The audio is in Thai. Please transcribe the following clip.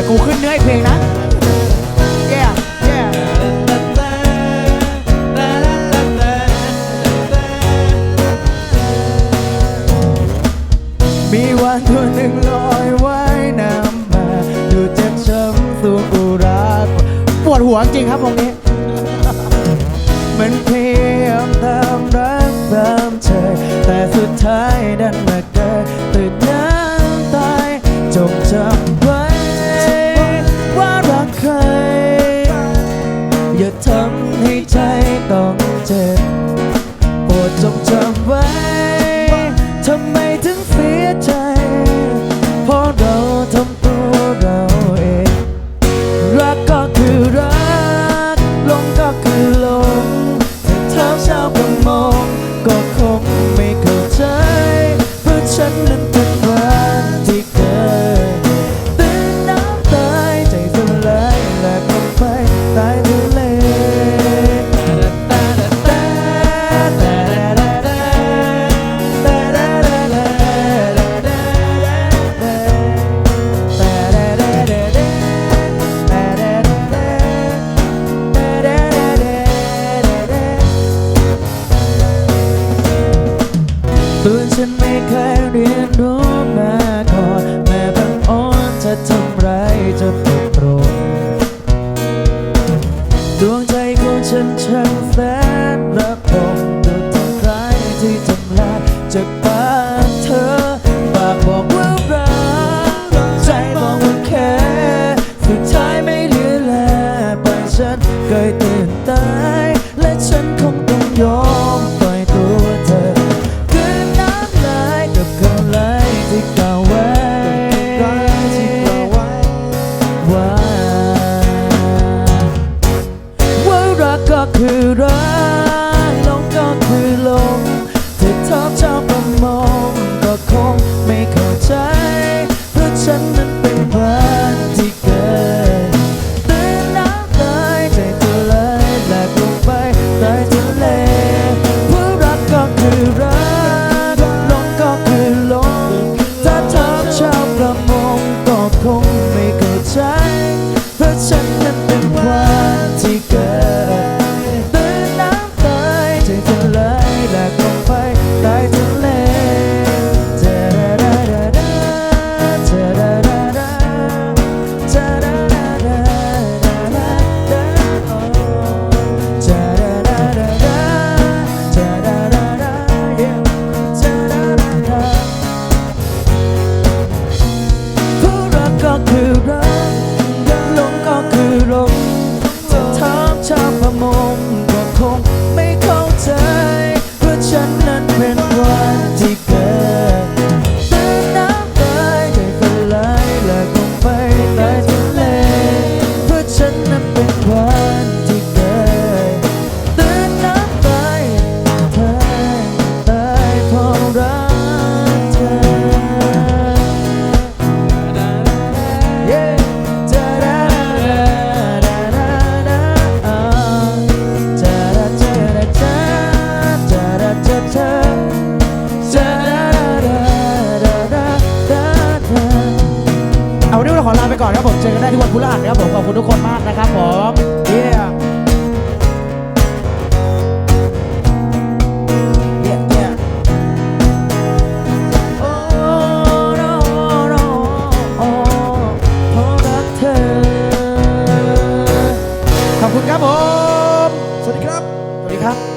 ยวกูขึ้นเนื้ออีกเพลงนะ yeah yeah มีวันตัวหนึ่งลอยว่ายน้ำมา ดูเจ็บช้ำสู่อุราปวดหัวจริงครับตรงนี้ มันพยายามตามรักตามเธอแต่สุดท้ายดันมาเกิดตื่นน้ำตายจงจำ อย่าทำ ฉันไม่เคยเรียนรู้มาก่อนแม้บางอ้อนจะทำไร้ายจนตกปรดดวงใจของฉันช่างแสนระบมดูทำร้ายที่ทำลายจากปากเธอปากบอกว่ารักใจบอกว่าแค่สุดท้ายไม่เหลือแลปล่อฉันเกย คือรักลงก็คือลงถ้าทอบชาวประมงก็คงไม่เข้าใจ เพราะฉันนั้นเป็นวันที่เกิดตื่นน้ำลายใจเธอเลยแหลกลงไปใต้ทะเลว่ารักก็คือรักลงก็คือลงถ้าทอบชาวประมงก็คงไม่เข้าใจ เพราะฉันนั้นเป็นวันที่เกิด มงก็คง ลาไปก่อนครับผม เจอกันได้ทุกวันพุธนะครับผม ขอบคุณทุกคนมากนะครับผมเยี่ยมขอบคุณครับผม สวัสดีครับ สวัสดีครับ